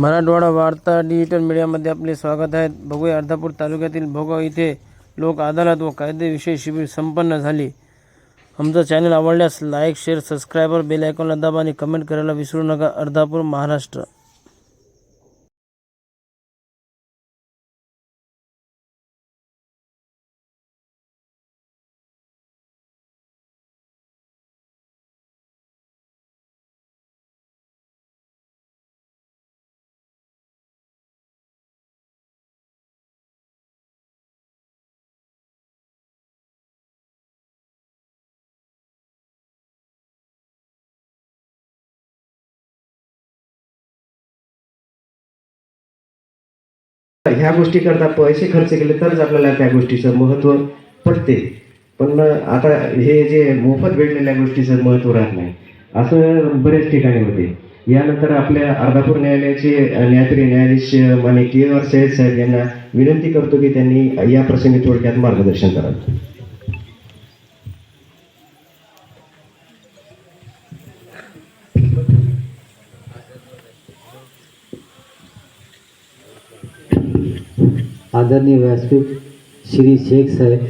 मराठवाडा वार्ता डिजिटल मीडियामध्ये आपले स्वागत आहे. बघूया अर्धापूर तालुक्यातील भोगाव इथे लोक अदालत व कायदेविषयी शिबिर संपन्न झाली. आमचं चॅनल आवडल्यास लाईक शेअर सबस्क्रायबर बेल आयकॉनला दाबा आणि कमेंट करायला विसरू नका. अर्धापूर महाराष्ट्र. ह्या गोष्टी करता पैसे खर्च केले तरच आपल्याला त्या गोष्टीचं महत्त्व पडते पण आता हे जे मोफत भेटलेल्या गोष्टीचं महत्त्व राहत नाही असं बरेच ठिकाणी होते. यानंतर आपल्या अर्धापूर न्यायालयाचे न्यायप्रिय न्यायाधीश माने के आर सय्यद साहेब यांना विनंती करतो की त्यांनी या प्रसंगी थोडक्यात मार्गदर्शन करावं. आदरणीय व्यासपीठ श्री शेख साहेब